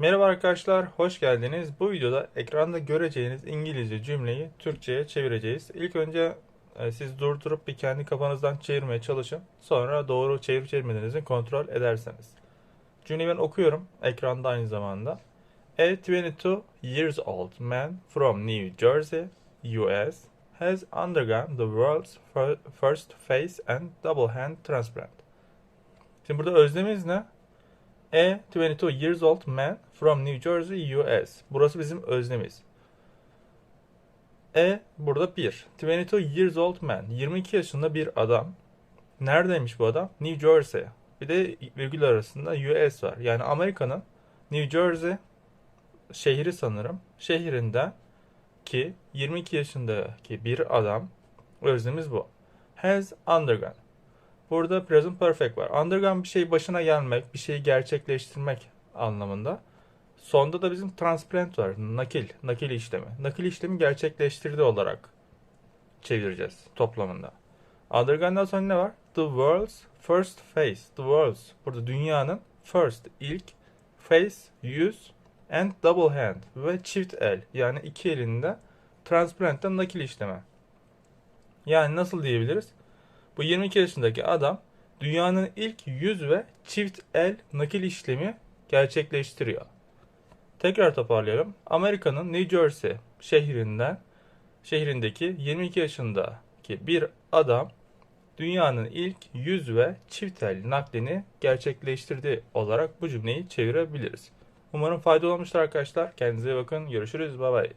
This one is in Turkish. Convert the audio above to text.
Merhaba arkadaşlar, hoş geldiniz. Bu videoda ekranda göreceğiniz İngilizce cümleyi Türkçe'ye çevireceğiz. İlk önce e, siz durdurup bir kendi kafanızdan çevirmeye çalışın. Sonra doğru çevirip çevirmediğinizi kontrol ederseniz. Cümleyi ben okuyorum, ekranda aynı zamanda. A 22 years old man from New Jersey, US, has undergone the world's fir- first face and double hand transplant. Şimdi burada özlemimiz ne? A 22 years old man from New Jersey, US. Burası bizim öznemiz. E burada 1. 22 years old man. 22 yaşında bir adam. Neredeymiş bu adam? New Jersey. Bir de virgül arasında US var. Yani Amerika'nın New Jersey şehri sanırım. Şehrinde ki 22 yaşındaki bir adam öznemiz bu. Has undergone. Burada present perfect var. Undergone bir şey başına gelmek, bir şeyi gerçekleştirmek anlamında. Sonda da bizim transplant var. Nakil, nakil işlemi. Nakil işlemi gerçekleştirdi olarak çevireceğiz toplamında. Undergone'dan sonra ne var? The world's first face. The world's. Burada dünyanın first, ilk, face, yüz and double hand ve çift el. Yani iki elinde transplant'ten nakil işlemi. Yani nasıl diyebiliriz? Bu 22 yaşındaki adam dünyanın ilk yüz ve çift el nakil işlemi gerçekleştiriyor. Tekrar toparlayalım. Amerika'nın New Jersey şehrinden şehrindeki 22 yaşındaki bir adam dünyanın ilk yüz ve çift el naklini gerçekleştirdi olarak bu cümleyi çevirebiliriz. Umarım faydalı olmuştur arkadaşlar. Kendinize iyi bakın. Görüşürüz. Bay bay.